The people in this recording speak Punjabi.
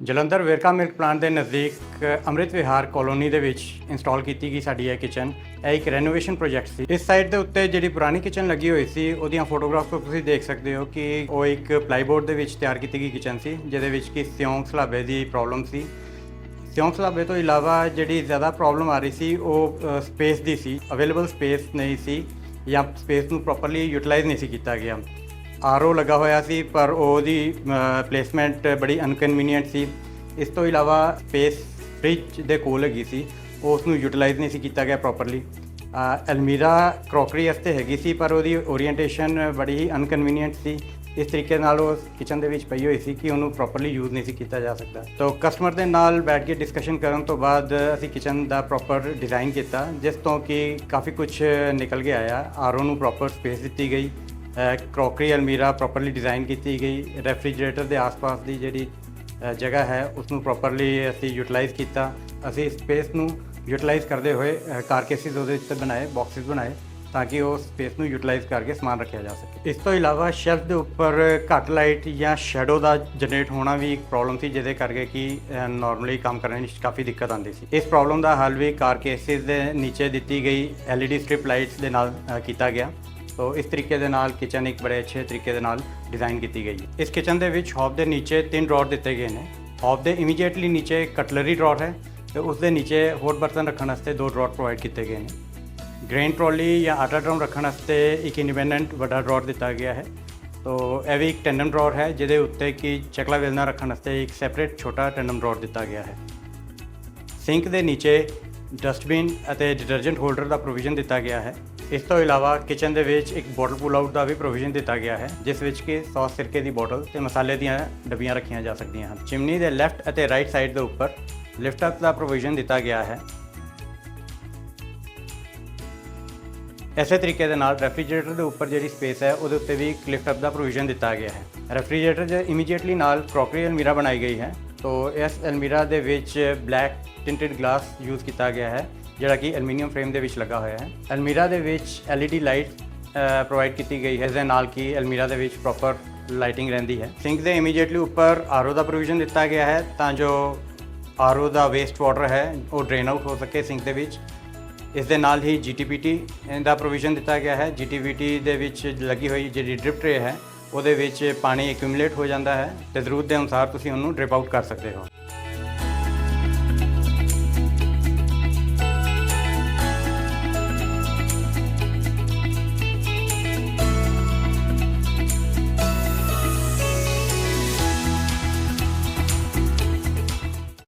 ਜਲੰਧਰ ਵੇਰਕਾ ਮਿਲਕ ਪਲਾਂਟ ਦੇ ਨਜ਼ਦੀਕ ਅੰਮ੍ਰਿਤ ਵਿਹਾਰ ਕਲੋਨੀ ਦੇ ਵਿੱਚ ਇੰਸਟਾਲ ਕੀਤੀ ਗਈ ਸਾਡੀ ਇਹ ਕਿਚਨ। ਇਹ ਇੱਕ ਰੈਨੋਵੇਸ਼ਨ ਪ੍ਰੋਜੈਕਟ ਸੀ। ਇਸ ਸਾਈਡ ਦੇ ਉੱਤੇ ਜਿਹੜੀ ਪੁਰਾਣੀ ਕਿਚਨ ਲੱਗੀ ਹੋਈ ਸੀ, ਉਹਦੀਆਂ ਫੋਟੋਗ੍ਰਾਫਸ ਤੁਸੀਂ ਦੇਖ ਸਕਦੇ ਹੋ ਕਿ ਉਹ ਇੱਕ ਪਲਾਈਬੋਰਡ ਦੇ ਵਿੱਚ ਤਿਆਰ ਕੀਤੀ ਗਈ ਕਿਚਨ ਸੀ, ਜਿਹਦੇ ਵਿੱਚ ਕਿ ਸਿਉਂਕ ਸਲਾਬੇ ਦੀ ਪ੍ਰੋਬਲਮ ਸੀ। ਸਿਉਂਕ ਸਲਾਬੇ ਤੋਂ ਇਲਾਵਾ ਜਿਹੜੀ ਜ਼ਿਆਦਾ ਪ੍ਰੋਬਲਮ ਆ ਰਹੀ ਸੀ, ਉਹ ਸਪੇਸ ਦੀ ਸੀ। ਅਵੇਲੇਬਲ ਸਪੇਸ ਨਹੀਂ ਸੀ ਜਾਂ ਸਪੇਸ ਨੂੰ ਪ੍ਰੋਪਰਲੀ ਯੂਟਿਲਾਈਜ਼ ਨਹੀਂ ਸੀ ਕੀਤਾ ਗਿਆ। ਆਰਓ ਲੱਗਾ ਹੋਇਆ ਸੀ, ਪਰ ਉਹਦੀ ਪਲੇਸਮੈਂਟ ਬੜੀ ਅਨਕਨਵੀਨੀਅੰਟ ਸੀ। ਇਸ ਤੋਂ ਇਲਾਵਾ ਸਪੇਸ ਫ੍ਰਿਜ ਦੇ ਕੋਲ ਹੈਗੀ ਸੀ। ਉਸ ਨੂੰ ਯੂਟਿਲਾਈਜ਼ ਨਹੀਂ ਸੀ ਕੀਤਾ ਗਿਆ ਪ੍ਰੋਪਰਲੀ ਅਲਮੀਰਾ ਕਰੋਕਰੀ ਵਾਸਤੇ ਹੈਗੀ ਸੀ, ਪਰ ਉਹਦੀ ਓਰੀਐਂਟੇਸ਼ਨ ਬੜੀ ਹੀ ਅਨਕਨਵੀਨੀਅੰਟ ਸੀ। ਇਸ ਤਰੀਕੇ ਨਾਲ ਉਹ ਕਿਚਨ ਦੇ ਵਿੱਚ ਪਈ ਹੋਈ ਸੀ ਕਿ ਉਹਨੂੰ ਪ੍ਰੋਪਰਲੀ ਯੂਜ਼ ਨਹੀਂ ਸੀ ਕੀਤਾ ਜਾ ਸਕਦਾ। ਤਾਂ ਕਸਟਮਰ ਦੇ ਨਾਲ ਬੈਠ ਕੇ ਡਿਸਕਸ਼ਨ ਕਰਨ ਤੋਂ ਬਾਅਦ ਅਸੀਂ ਕਿਚਨ ਦਾ ਪ੍ਰੋਪਰ ਡਿਜ਼ਾਈਨ ਕੀਤਾ, ਜਿਸ ਤੋਂ ਕਿ ਕਾਫੀ ਕੁਝ ਨਿਕਲ ਕੇ ਆਇਆ। ਆਰਓ ਨੂੰ ਪ੍ਰੋਪਰ ਸਪੇਸ ਦਿੱਤੀ ਗਈ। ਕਰੋਕਰੀ ਅਲਮੀਰਾ ਪ੍ਰੋਪਰਲੀ ਡਿਜ਼ਾਈਨ ਕੀਤੀ ਗਈ। ਰੈਫਰੀਜਰੇਟਰ ਦੇ ਆਸ-ਪਾਸ ਦੀ ਜਿਹੜੀ ਜਗ੍ਹਾ ਹੈ ਉਸ ਨੂੰ ਪ੍ਰੋਪਰਲੀ ਅਸੀਂ ਯੂਟਿਲਾਈਜ਼ ਕੀਤਾ। ਅਸੀਂ ਸਪੇਸ ਨੂੰ ਯੂਟਿਲਾਈਜ਼ ਕਰਦੇ ਹੋਏ ਕਾਰਕੇਸਿਸ ਉਹਦੇ ਉੱਤੇ ਬਣਾਏ ਬਾਕਸਿਸ ਬਣਾਏ, ਤਾਂ ਕਿ ਉਹ ਸਪੇਸ ਨੂੰ ਯੂਟਿਲਾਈਜ਼ ਕਰਕੇ ਸਮਾਨ ਰੱਖਿਆ ਜਾ ਸਕੇ। ਇਸ ਤੋਂ ਇਲਾਵਾ ਸ਼ੈਲਫ ਦੇ ਉੱਪਰ ਘੱਟ ਲਾਈਟ ਜਾਂ ਸ਼ੈਡੋ ਦਾ ਜਨਰੇਟ ਹੋਣਾ ਵੀ ਇੱਕ ਪ੍ਰੋਬਲਮ ਸੀ, ਜਿਹਦੇ ਕਰਕੇ ਕਿ ਨਾਰਮਲੀ ਕੰਮ ਕਰਨ ਵਿੱਚ ਕਾਫੀ ਦਿੱਕਤ ਆਉਂਦੀ ਸੀ। ਇਸ ਪ੍ਰੋਬਲਮ ਦਾ ਹੱਲ ਵੀ ਕਾਰਕੇਸਿਸ ਦੇ ਨੀਚੇ ਦਿੱਤੀ ਗਈ LED ਸਟ੍ਰਿਪ ਲਾਈਟਸ ਦੇ ਨਾਲ ਕੀਤਾ ਗਿਆ। ਸੋ ਇਸ ਤਰੀਕੇ ਦੇ ਨਾਲ ਕਿਚਨ ਇੱਕ ਬੜੇ ਅੱਛੇ ਤਰੀਕੇ ਦੇ ਨਾਲ ਡਿਜ਼ਾਈਨ ਕੀਤੀ ਗਈ ਹੈ। ਇਸ ਕਿਚਨ ਦੇ ਵਿੱਚ ਹੌਬ ਦੇ ਨੀਚੇ ਤਿੰਨ ਡਰਾਅਰ ਦਿੱਤੇ ਗਏ ਨੇ। ਹੌਬ ਦੇ ਇਮੀਡੀਏਟਲੀ ਨੀਚੇ ਕਟਲਰੀ ਡਰਾਅਰ ਹੈ ਤੇ ਉਸ ਦੇ ਨੀਚੇ ਹੋਰ ਬਰਤਨ ਰੱਖਣ ਵਾਸਤੇ ਦੋ ਡਰਾਅਰ ਪ੍ਰੋਵਾਈਡ ਕੀਤੇ ਗਏ ਨੇ। ਗ੍ਰੇਨ ਟਰੋਲੀ ਜਾਂ ਆਟਾ ਡਰਮ ਰੱਖਣ ਵਾਸਤੇ ਇੱਕ ਇੰਡੀਪੈਂਡੈਂਟ ਵੱਡਾ ਡਰਾਅਰ ਦਿੱਤਾ ਗਿਆ ਹੈ। ਤੋ ਇਹ ਵੀ ਇੱਕ ਟੈਂਡਮ ਡਰਾਅਰ ਹੈ, ਜਿਹਦੇ ਉੱਤੇ ਕਿ ਚਕਲਾ ਵੇਲਣਾ ਰੱਖਣ ਵਾਸਤੇ ਇੱਕ ਸੈਪਰੇਟ ਛੋਟਾ ਟੈਂਡਮ ਡਰਾਅਰ ਦਿੱਤਾ ਗਿਆ ਹੈ। ਸਿੰਕ ਦੇ ਨੀਚੇ ਡਸਟਬਿਨ ਅਤੇ ਡਿਟਰਜੈਂਟ ਹੋਲਡਰ ਦਾ ਪ੍ਰੋਵੀਜ਼ਨ ਦਿੱਤਾ ਗਿਆ ਹੈ। ਇਸ ਤੋਂ ਇਲਾਵਾ ਕਿਚਨ ਦੇ ਵਿੱਚ ਇੱਕ ਬੋਟਲ ਪੁਲ ਆਊਟ ਦਾ ਵੀ ਪ੍ਰੋਵੀਜ਼ਨ ਦਿੱਤਾ ਗਿਆ ਹੈ, ਜਿਸ ਵਿੱਚ ਕਿ ਸੌਸ ਸਿਰਕੇ ਦੀ ਬੋਟਲ ਤੇ ਮਸਾਲੇ ਦੀਆਂ ਡੱਬੀਆਂ ਰੱਖੀਆਂ ਜਾ ਸਕਦੀਆਂ ਹਨ। ਚਿਮਨੀ ਦੇ ਲੈਫਟ ਅਤੇ ਰਾਈਟ ਸਾਈਡ ਦੇ ਉੱਪਰ ਲਿਫਟ ਅਪ ਦਾ ਪ੍ਰੋਵੀਜ਼ਨ ਦਿੱਤਾ ਗਿਆ ਹੈ। ਐਸੇ ਤਰੀਕੇ ਦੇ ਨਾਲ ਰੈਫਰੀਜਰੇਟਰ ਦੇ ਉੱਪਰ ਜਿਹੜੀ ਸਪੇਸ ਹੈ, ਉਹਦੇ ਉੱਤੇ ਵੀ ਇੱਕ ਲਿਫਟ ਅਪ ਦਾ ਪ੍ਰੋਵੀਜ਼ਨ ਦਿੱਤਾ ਗਿਆ ਹੈ। ਰੈਫਰੀਜਰੇਟਰ ਦੇ ਇਮੀਡੀਏਟਲੀ ਨਾਲ ਕਰੋਕਰੀ ਅਲਮੀਰਾ ਬਣਾਈ ਗਈ ਹੈ। ਤੋ ਇਸ ਅਲਮੀਰਾ ਦੇ ਵਿੱਚ ਬਲੈਕ ਟਿੰਟਡ ਗਲਾਸ ਯੂਜ਼ ਕੀਤਾ ਗਿਆ ਹੈ, ਜਿਹੜਾ ਕਿ ਐਲੂਮੀਨੀਅਮ ਫਰੇਮ ਦੇ ਵਿੱਚ ਲੱਗਾ ਹੋਇਆ ਹੈ। ਅਲਮੀਰਾ ਦੇ ਵਿੱਚ LED ਲਾਈਟ ਪ੍ਰੋਵਾਈਡ ਕੀਤੀ ਗਈ ਹੈ ਇਸ ਦੇ ਨਾਲ ਕਿ ਅਲਮੀਰਾ ਦੇ ਵਿੱਚ ਪ੍ਰੋਪਰ ਲਾਈਟਿੰਗ ਰਹਿੰਦੀ ਹੈ। ਸਿੰਕ ਦੇ ਇਮੀਡੀਏਟਲੀ ਉੱਪਰ ਆਰਓ ਦਾ ਪ੍ਰੋਵੀਜ਼ਨ ਦਿੱਤਾ ਗਿਆ ਹੈ, ਤਾਂ ਜੋ ਆਰਓ ਦਾ ਵੇਸਟ ਵਾਟਰ ਹੈ, ਉਹ ਡਰੇਨ ਆਊਟ ਹੋ ਸਕੇ ਸਿੰਕ ਦੇ ਵਿੱਚ। ਇਸ ਦੇ ਨਾਲ ਹੀ GTPT ਦਾ ਪ੍ਰੋਵੀਜ਼ਨ ਦਿੱਤਾ ਗਿਆ ਹੈ। GTPT ਦੇ ਵਿੱਚ ਲੱਗੀ ਹੋਈ ਜਿਹੜੀ ਡ੍ਰਿਪ ਟਰੇ ਹੈ ਉਹਦੇ ਵਿੱਚ ਪਾਣੀ ਐਕਿਊਮੂਲੇਟ ਹੋ ਜਾਂਦਾ ਹੈ ਤੇ ਜ਼ਰੂਰਤ ਦੇ ਅਨੁਸਾਰ ਤੁਸੀਂ ਉਹਨੂੰ ਡ੍ਰਿਪ ਆਊਟ ਕਰ ਸਕਦੇ ਹੋ।